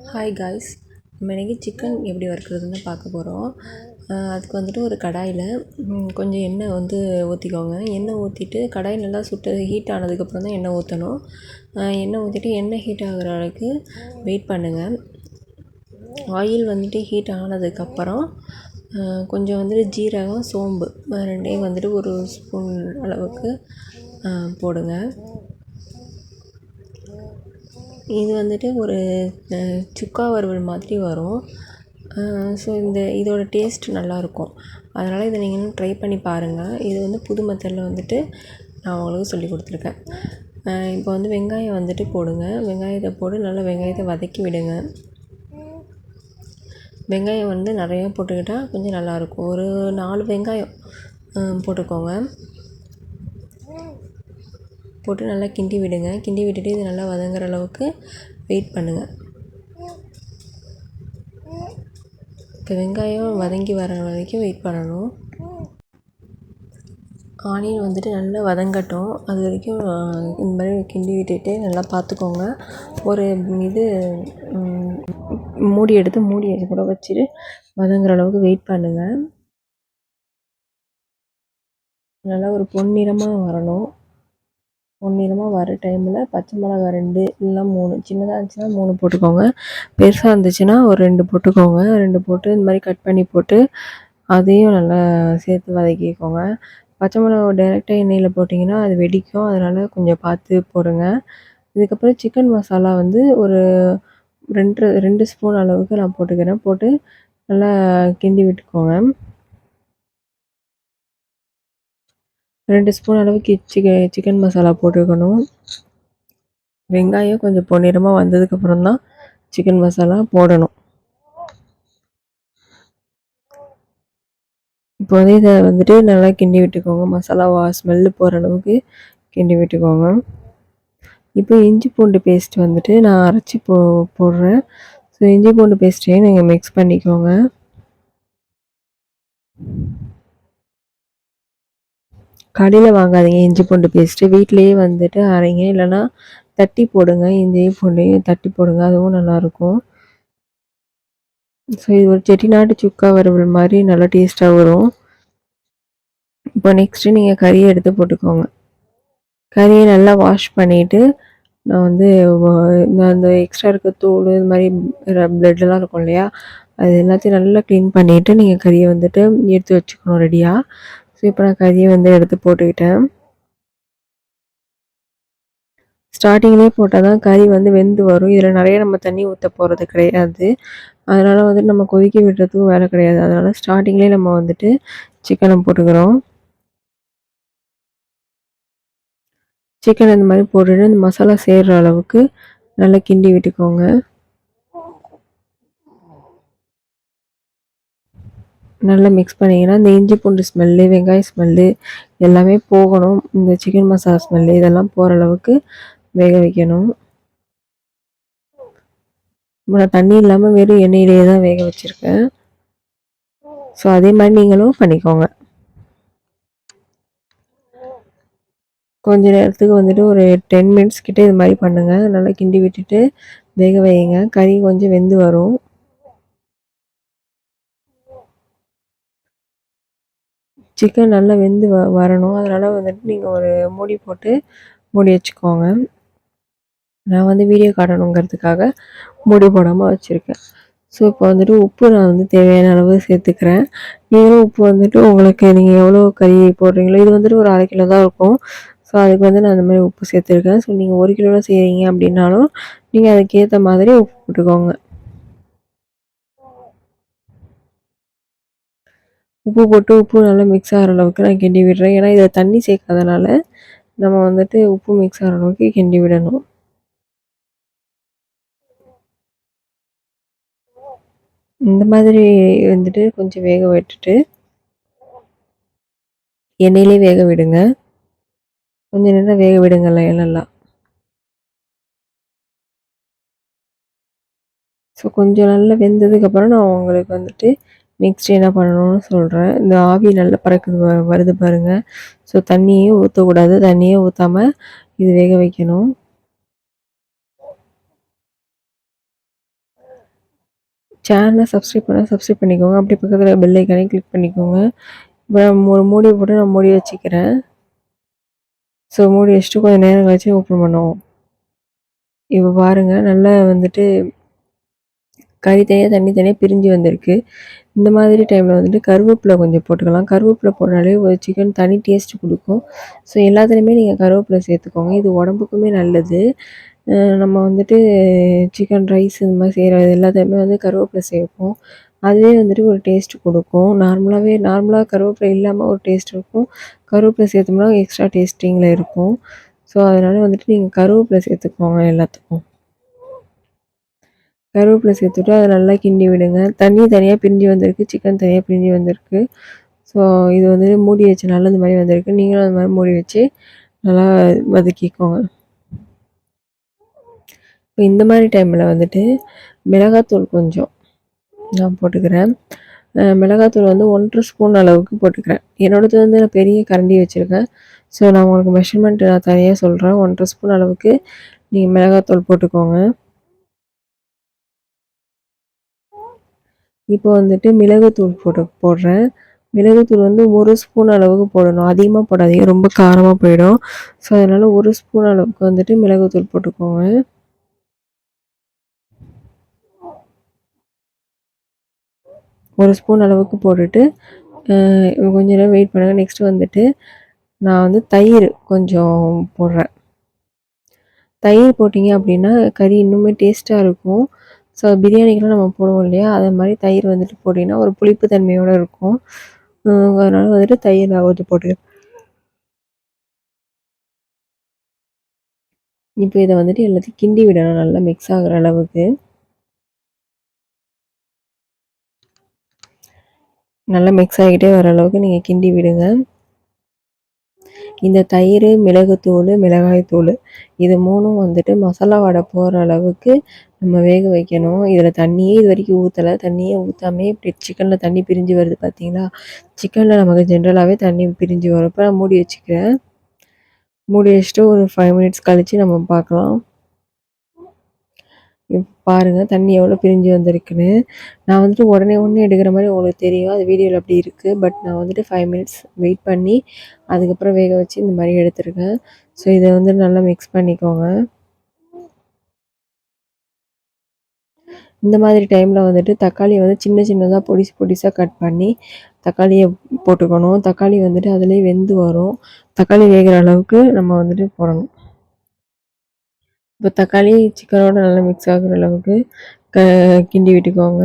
Hi guys நம்ம இன்றைக்கி chicken எப்படி வறுக்கிறதுன்னு பார்க்க போகிறோம் அதுக்கு வந்துட்டு ஒரு கடாயில் கொஞ்சம் எண்ணெய் வந்து ஊற்றிக்கோங்க எண்ணெய் ஊற்றிட்டு கடாய் நல்லா சுட்டு ஹீட் ஆனதுக்கப்புறம் தான் எண்ணெய் ஊற்றணும் எண்ணெய் ஊற்றிட்டு எண்ணெய் ஹீட் ஆகிற அளவுக்கு வெயிட் பண்ணுங்கள் ஆயில் வந்துட்டு ஹீட் ஆனதுக்கப்புறம் கொஞ்சம் வந்துட்டு ஜீரகம் சோம்பு ரெண்டையும் வந்துட்டு ஒரு ஸ்பூன் அளவுக்கு போடுங்க. இது வந்துட்டு ஒரு சுக்கா வறுவல் மாதிரி வரும். ஸோ இந்த இதோட டேஸ்ட் நல்லாயிருக்கும் அதனால் இதை நீங்கள் ட்ரை பண்ணி பாருங்கள் இது வந்து புது மெத்தடில் வந்துட்டு நான் உங்களுக்கு சொல்லி கொடுத்துருக்கேன். இப்போ வந்து வெங்காயம் வந்துட்டு போடுங்க. வெங்காயத்தை போட்டு நல்லா வெங்காயத்தை வதக்கி விடுங்க. வெங்காயம் வந்து நிறையா போட்டுக்கிட்டால் கொஞ்சம் நல்லாயிருக்கும் ஒரு நாலு வெங்காயம் போட்டுக்கோங்க. போட்டு நல்லா கிண்டி விடுங்க. கிண்டி விட்டுட்டு இது நல்லா வதங்குற அளவுக்கு வெயிட் பண்ணுங்கள் இப்போ வெங்காயம் வதங்கி வர வரைக்கும் வெயிட் பண்ணணும். ஆனியன் வந்துட்டு நல்லா வதங்கட்டும். அது வரைக்கும் இந்த மாதிரி கிண்டி விட்டுட்டு நல்லா பார்த்துக்கோங்க ஒரு இது மூடி எடுத்து மூடி கூட வச்சுட்டு வதங்குற அளவுக்கு வெயிட் பண்ணுங்கள் நல்லா ஒரு பொன்னிறமாக வரணும். பொன்னிறமாக வர டைமில் பச்சை மிளகா ரெண்டு இல்லைனா மூணு. சின்னதாக இருந்துச்சுன்னா மூணு போட்டுக்கோங்க. பெருசாக இருந்துச்சுன்னா ஒரு ரெண்டு போட்டுக்கோங்க. ரெண்டு போட்டு இந்த மாதிரி கட் பண்ணி போட்டு அதையும் நல்லா சேர்த்து வதக்கிக்கோங்க. பச்சை மிளகா டேரெக்டாக எண்ணெயில் போட்டிங்கன்னா அது வெடிக்கும். அதனால் கொஞ்சம் பார்த்து போடுங்க. இதுக்கப்புறம் சிக்கன் மசாலா வந்து ஒரு ரெண்டு ரெண்டு ஸ்பூன் அளவுக்கு நான் போட்டுக்கிறேன். போட்டு நல்லா கிண்டி விட்டுக்கோங்க. ரெண்டு ஸ்பூன் அளவுக்கு சிக்க சிக்கன் மசாலா போட்டுக்கணும் வெங்காயம் கொஞ்சம் பொன்னிறமாக வந்ததுக்கப்புறம் தான் சிக்கன் மசாலா போடணும். இப்போ வந்து இதை வந்துட்டு நல்லா கிண்டி விட்டுக்கோங்க. மசாலா வா ஸ்மெல்லு போகிற அளவுக்கு கிண்டி விட்டுக்கோங்க. இப்போ இஞ்சி பூண்டு பேஸ்ட் வந்துட்டு நான் அரைச்சி போ போடுறேன். ஸோ இஞ்சி பூண்டு பேஸ்ட்டையும் நீங்கள் மிக்ஸ் பண்ணிக்கோங்க. கடையில் வாங்காதீங்க இஞ்சி பூண்டு பேஸ்ட்டு வீட்டிலேயே வந்துட்டு அரைங்க இல்லைன்னா தட்டி போடுங்க இஞ்சியும் பூண்டையும் தட்டி போடுங்க அதுவும் நல்லாயிருக்கும். ஸோ இது ஒரு செட்டிநாட்டு சுக்கா வறுவல் மாதிரி நல்லா டேஸ்ட்டாக வரும். இப்போ நெக்ஸ்ட்டு நீங்கள் கறியை எடுத்து போட்டுக்கோங்க. கறியை நல்லா வாஷ் பண்ணிவிட்டு நான் வந்து அந்த எக்ஸ்ட்ரா இருக்க தூள் இது மாதிரி ப்ளட்லாம் இருக்கும் இல்லையா அது எல்லாத்தையும் நல்லா க்ளீன் பண்ணிவிட்டு நீங்கள் கறியை வந்துட்டு எடுத்து வச்சுக்கணும் ரெடியாக ஸோ இப்போ நான் கறியை வந்து எடுத்து போட்டுக்கிட்டேன். ஸ்டார்டிங்லேயே போட்டால் தான் கறி வந்து வெந்து வரும். இதில் நிறைய நம்ம தண்ணி ஊற்ற போகிறது கிடையாது. அதனால் வந்துட்டு நம்ம கொதிக்க விடுறதுக்கும் வேலை கிடையாது. அதனால் ஸ்டார்டிங்லேயே நம்ம வந்துட்டு சிக்கனை போட்டுக்கிறோம். சிக்கன் இந்த மாதிரி போட்டுட்டு இந்த மசாலா சேர்கிற அளவுக்கு நல்லா கிண்டி விட்டுக்கோங்க. நல்லா மிக்ஸ் பண்ணிங்கன்னா இந்த இஞ்சி பூண்டு ஸ்மெல்லு வெங்காய ஸ்மெல்லு எல்லாமே போகணும். இந்த சிக்கன் மசாலா ஸ்மெல்லு இதெல்லாம் போகிற அளவுக்கு வேக வைக்கணும். நான் தண்ணி இல்லாமல் வெறும் எண்ணெயிலேயே தான் வேக வச்சுருக்கேன். ஸோ அதே மாதிரி நீங்களும் பண்ணிக்கோங்க. கொஞ்ச நேரத்துக்கு வந்துட்டு ஒரு டென் மினிட்ஸ் கிட்டே இது மாதிரி பண்ணுங்கள் நல்லா கிண்டி விட்டுட்டு வேக வைங்க. கறி கொஞ்சம் வெந்து வரும். சிக்கன் நல்லா வெந்து வ வரணும். அதனால் வந்துட்டு நீங்கள் ஒரு மூடி போட்டு மூடி வச்சுக்கோங்க. நான் வந்து வீடியோ காட்டணுங்கிறதுக்காக மூடி போடாமல் வச்சுருக்கேன். ஸோ இப்போ வந்துட்டு உப்பு நான் வந்து தேவையான அளவு சேர்த்துக்கிறேன். நீங்களும் உப்பு வந்துட்டு உங்களுக்கு நீங்கள் எவ்வளோ கறி போடுறீங்களோ இது வந்துட்டு ஒரு அரை கிலோ தான் இருக்கும். ஸோ அதுக்கு வந்து நான் அந்த மாதிரி உப்பு சேர்த்துருக்கேன். ஸோ நீங்கள் ஒரு கிலோவில் செய்கிறீங்க அப்படின்னாலும் நீங்கள் அதுக்கேற்ற மாதிரி உப்பு போட்டுக்கோங்க. உப்பு போட்டு உப்பு நல்லா மிக்ஸ் ஆகிற அளவுக்கு நான் கிண்டி விடுறேன். ஏன்னா இதில் தண்ணி சேர்க்காதனால நம்ம வந்துட்டு உப்பு மிக்ஸ் ஆகிற அளவுக்கு கிண்டி விடணும். இந்த மாதிரி வந்துட்டு கொஞ்சம் வேக விட்டுட்டு எண்ணெயிலே வேக விடுங்க. கொஞ்சம் நேரம் வேக விடுங்கல்ல நல்லா ஸோ கொஞ்சம் நல்லா வெந்ததுக்கப்புறம் நான் உங்களுக்கு வந்துட்டு நெக்ஸ்ட் என்ன பண்ணணும்னு சொல்கிறேன் இந்த ஆவி நல்லா பறக்குது வருது பாருங்கள் ஸோ தண்ணியே ஊற்றக்கூடாது தண்ணியே ஊற்றாமல் இது வேக வைக்கணும். சேனலை சப்ஸ்கிரைப் பண்ணால் சப்ஸ்கிரைப் பண்ணிக்கோங்க. அப்படி பக்கத்தில் பெல் ஐக்கானே கிளிக் பண்ணிக்கோங்க. இப்போ நான் ஒரு மூடி போட்டு நான் மூடி வச்சுக்கிறேன். ஸோ மூடி வச்சுட்டு கொஞ்சம் நேரம் கழிச்சு ஓப்பன் பண்ணுவோம். இப்போ பாருங்கள் நல்லா வந்துட்டு கறி தனியாக தண்ணி தனியாக பிரிஞ்சு வந்திருக்கு. இந்த மாதிரி டைமில் வந்துட்டு கருவேப்பிலை கொஞ்சம் போட்டுக்கலாம். கருவேப்பிலை போடுறாலே ஒரு சிக்கன் தனி டேஸ்ட் கொடுக்கும். ஸோ எல்லாத்துலேயுமே நீங்கள் கருவேப்பிலை சேர்த்துக்கோங்க. இது உடம்புக்குமே நல்லது. நம்ம வந்துட்டு சிக்கன் ரைஸ் இந்த மாதிரி செய்கிறது எல்லாத்தையுமே வந்து கருவேப்பிலை சேர்ப்போம். அதுவே வந்துட்டு ஒரு டேஸ்ட் கொடுக்கும். நார்மலாகவே நார்மலாக கருவேப்பிலை இல்லாமல் ஒரு டேஸ்ட் இருக்கும். கருவேப்பிலை சேர்த்தோம்னா எக்ஸ்ட்ரா டேஸ்டிங்கில் இருக்கும். ஸோ அதனால் வந்துட்டு நீங்கள் கருவேப்பிலை சேர்த்துக்கோங்க எல்லாத்துக்கும். கருவேப்பிலை சேர்த்துட்டு அதை நல்லா கிண்டி விடுங்க. தண்ணி தனியாக பிரிஞ்சு வந்திருக்கு. சிக்கன் தனியாக பிரிஞ்சு வந்திருக்கு. ஸோ இது வந்து மூடி வச்சனால இந்த மாதிரி வந்திருக்கு. நீங்களும் அந்த மாதிரி மூடி வச்சு நல்லா வதக்கிக்கோங்க. இப்போ இந்த மாதிரி டைமில் வந்துட்டு மிளகாத்தூள் கொஞ்சம் நான் போட்டுக்கிறேன். மிளகாத்தூள் வந்து ஒன்றரை ஸ்பூன் அளவுக்கு போட்டுக்கிறேன். என்னோடது வந்து நான் பெரிய கரண்டி வச்சுருக்கேன். ஸோ நான் உங்களுக்கு மெஷர்மெண்ட் நான் தனியாக சொல்கிறேன் ஒன்றரை ஸ்பூன் அளவுக்கு நீங்கள் மிளகாத்தூள் போட்டுக்கோங்க. இப்போ வந்துட்டு மிளகுத்தூள் போட்டு போடுறேன். மிளகுத்தூள் வந்து ஒரு ஸ்பூன் அளவுக்கு போடணும். அதிகமாக போடாதீங்க. ரொம்ப காரமாக போயிடும். ஸோ அதனால் ஒரு ஸ்பூன் அளவுக்கு வந்துட்டு மிளகுத்தூள் போட்டுக்கோங்க. ஒரு ஸ்பூன் அளவுக்கு போட்டுட்டு கொஞ்ச நேரம் வெயிட் பண்ணுங்கள் நெக்ஸ்ட்டு வந்துட்டு நான் வந்து தயிர் கொஞ்சம் போடுறேன். தயிர் போட்டிங்க அப்படின்னா கறி இன்னுமே டேஸ்ட்டாக இருக்கும். ஸோ பிரியாணிக்கெலாம் நம்ம போடுவோம் இல்லையா? அதே மாதிரி தயிர் வந்துட்டு போட்டிங்கன்னா ஒரு புளிப்பு தன்மையோடு இருக்கும். அதனால் வந்துட்டு தயிர் நான் ஊற்றி போட்டு இப்போ இதை வந்துட்டு எல்லாத்தையும் கிண்டி விடணும். நல்லா மிக்ஸ் ஆகிற அளவுக்கு. நல்லா மிக்ஸ் ஆகிக்கிட்டே வர அளவுக்கு நீங்கள் கிண்டி விடுங்க. இந்த தயிர் மிளகுத்தூள் மிளகாய் தூள் இது மூணும் வந்துட்டு மசாலா வடை போகிற அளவுக்கு நம்ம வேக வைக்கணும். இதில் தண்ணியே இது வரைக்கும் ஊற்றலை தண்ணியே ஊற்றாமே இப்படி சிக்கனில் தண்ணி பிரிஞ்சு வருது பார்த்தீங்களா சிக்கனில் நமக்கு ஜென்ரலாகவே தண்ணி பிரிஞ்சு வரப்போ நான் மூடி வச்சுக்கிறேன். மூடி வச்சுட்டு ஒரு ஃபைவ் மினிட்ஸ் கழித்து நம்ம பார்க்கலாம். பாருங்கள் தண்ணி எவ்வளோ பிரிஞ்சு வந்திருக்குன்னு. நான் வந்துட்டு உடனே உடனே எடுக்கிற மாதிரி உங்களுக்கு தெரியும். அது வீடியோவில் அப்படி இருக்குது பட் நான் வந்துட்டு ஃபைவ் மினிட்ஸ் வெயிட் பண்ணி அதுக்கப்புறம் வேக வச்சு இந்த மாதிரி எடுத்துருக்கேன். ஸோ இதை வந்து நல்லா மிக்ஸ் பண்ணிக்கோங்க. இந்த மாதிரி டைமில் வந்துட்டு தக்காளியை வந்து சின்ன சின்னதாக பொடிசு பொடிசாக கட் பண்ணி தக்காளியை போட்டுக்கணும். தக்காளி வந்துட்டு அதிலே வெந்து வரும். தக்காளி வேகிற அளவுக்கு நம்ம வந்துட்டு போடணும். இப்போ தக்காளி சிக்கனோட நல்லா மிக்ஸ் ஆகுற அளவுக்கு க கிண்டி விட்டுக்கோங்க.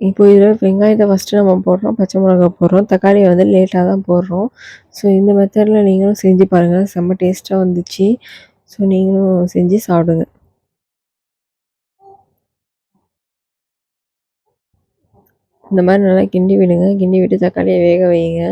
இப்போ இதில் வெங்காயத்தை ஃபஸ்ட்டு நம்ம போடுறோம் பச்சை மிளகா போடுறோம் தக்காளியை வந்து லேட்டாக தான் போடுறோம். ஸோ இந்த மெத்தடில் நீங்களும் செஞ்சு பாருங்கள் செம்ம டேஸ்ட்டாக வந்துச்சு. ஸோ நீங்களும் செஞ்சு சாப்பிடுங்க. இந்த மாதிரி நல்லா கிண்டி விடுங்க. கிண்டி விட்டு தக்காளியை வேக வைங்க.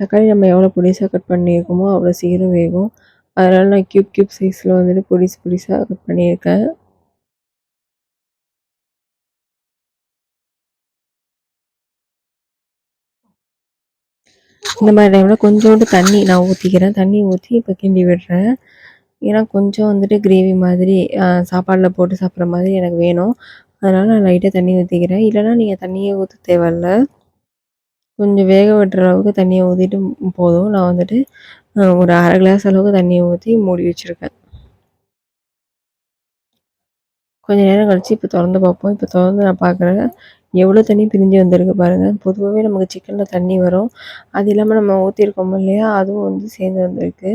தக்காளி நம்ம எவ்வளோ பொடிசாக கட் பண்ணியிருக்கோமோ அவ்வளோ சீக்கிரம் வேகும். அதனால் நான் க்யூப் க்யூப் சைஸில் வந்துட்டு பொடிசு பொடிசாக கட் பண்ணியிருக்கேன். இந்த மாதிரி டைமில் கொஞ்சோண்டு தண்ணி நான் ஊற்றிக்கிறேன் தண்ணி ஊற்றி இப்போ கிண்டி விடுறேன். ஏன்னா கொஞ்சம் வந்துட்டு கிரேவி மாதிரி சாப்பாடில் போட்டு சாப்பிட்ற மாதிரி எனக்கு வேணும். அதனால் நான் லைட்டாக தண்ணி ஊற்றிக்கிறேன் இல்லைனா நீங்கள் தண்ணியே ஊற்ற தேவையில்ல. கொஞ்சம் வேக விடுற அளவுக்கு தண்ணியை ஊற்றிட்டு போதும். நான் வந்துட்டு ஒரு அரை கிளாஸ் அளவுக்கு தண்ணியை ஊற்றி மூடி வச்சுருக்கேன். கொஞ்சம் நேரம் கழித்து இப்போ திறந்து பார்ப்போம். இப்போ திறந்து நான் பார்க்குறேன் எவ்வளோ தண்ணி பிரிஞ்சு வந்திருக்கு பாருங்கள் பொதுவாகவே நமக்கு சிக்கனில் தண்ணி வரும். அது இல்லாமல் நம்ம ஊற்றிருக்கோம் இல்லையா அதுவும் வந்து சேர்ந்து வந்திருக்கு.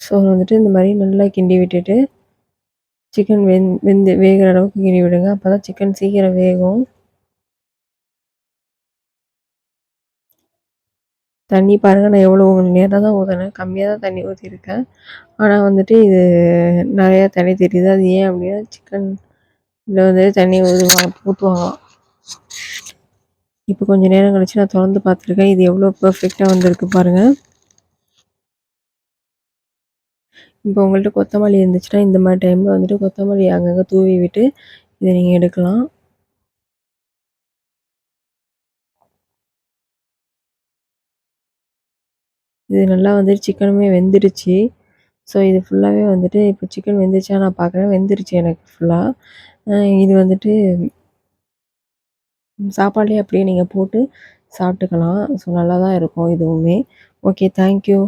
ஸோ வந்துட்டு இந்த மாதிரி நல்லா கிண்டி விட்டுட்டு சிக்கன் வெந் வெந்து வேகிற அளவுக்கு கிண்டி விடுங்க. அப்போ தான் சிக்கன் சீக்கிரம் வேகும். தண்ணி பாருங்கள் நான் எவ்வளோ நேரம் தான் ஊற்றினேன் கம்மியாக தான் தண்ணி ஊற்றிருக்கேன் ஆனால் வந்துட்டு இது நிறையா தண்ணி தெரியுது. அது ஏன் அப்படின்னா சிக்கன் இதில் வந்து தண்ணி ஊதுவாங்க ஊற்றுவாங்களாம் இப்போ கொஞ்சம் நேரம் கழிச்சு நான் திறந்து பார்த்துருக்கேன். இது எவ்வளோ பர்ஃபெக்டாக வந்திருக்கு பாருங்கள் இப்போ உங்கள்கிட்ட கொத்தமல்லி இருந்துச்சுன்னா இந்த மாதிரி டைமில் வந்துட்டு கொத்தமல்லி அங்கங்கே தூவி விட்டு இதை நீங்கள் எடுக்கலாம். இது நல்லா வந்துட்டு சிக்கனுமே வெந்துடுச்சு. ஸோ இது ஃபுல்லாகவே வந்துட்டு இப்போ சிக்கன் வெந்துருச்சா நான் பார்க்குறேன். வெந்துருச்சு எனக்கு ஃபுல்லாக இது வந்துட்டு சாப்பாடுலேயே அப்படியே நீங்கள் போட்டு சாப்பிட்டுக்கலாம். ஸோ நல்லா தான் இருக்கும் இதுவுமே. Okay thank you